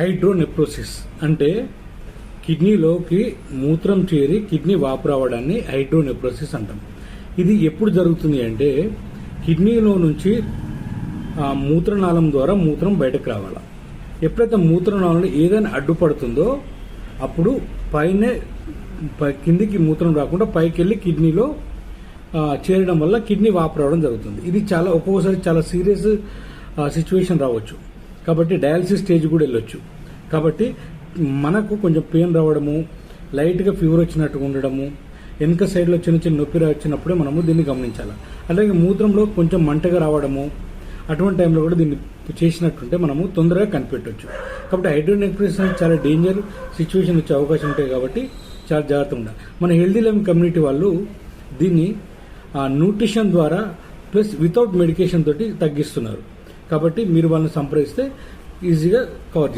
హైడ్రోనెప్రోసిస్ అంటే కిడ్నీలోకి మూత్రం చేరి కిడ్నీ వాపు రావడాన్ని హైడ్రోనెప్రోసిస్ అంటాం. ఇది ఎప్పుడు జరుగుతుంది అంటే కిడ్నీలో నుంచి మూత్రనాళం ద్వారా మూత్రం బయటకు రావాలి. ఎప్పుడైతే మూత్రనాళంలో ఏదైనా అడ్డుపడుతుందో అప్పుడు పైనే పై- కిందికి మూత్రం రాకుండా పైకి వెళ్ళి కిడ్నీలో చేరడం వల్ల కిడ్నీ వాపు రావడం జరుగుతుంది. ఇది చాలా ఒక్కొక్కసారి చాలా సీరియస్ సిచ్యువేషన్ రావచ్చు. కాబట్టి డయాలసిస్ స్టేజ్ కూడా వెళ్ళొచ్చు. కాబట్టి మనకు కొంచెం పెయిన్ రావడము లైట్గా ఫీవర్ వచ్చినట్టు ఉండడము వెనుక సైడ్లో చిన్న చిన్న నొప్పి వచ్చినప్పుడే మనము దీన్ని గమనించాలి. అలాగే మూత్రంలో కొంచెం మంటగా రావడము అటువంటి టైంలో కూడా దీన్ని చేసినట్టుంటే మనము తొందరగా కనిపెట్టవచ్చు కాబట్టి హైడ్రోనెక్ట్రిస్ చాలా డేంజర్ సిచ్యువేషన్ వచ్చే అవకాశం ఉంటాయి కాబట్టి చాలా జాగ్రత్తగా ఉండాలి. మన హెల్దీ లైఫ్ కమ్యూనిటీ వాళ్ళు దీన్ని న్యూట్రిషన్ ద్వారా ప్లస్ వితౌట్ మెడికేషన్ తోటి తగ్గిస్తున్నారు. కాబట్టి మీరు వాళ్ళని సంప్రదిస్తే ఈజీగా కవర్ చేస్తారు.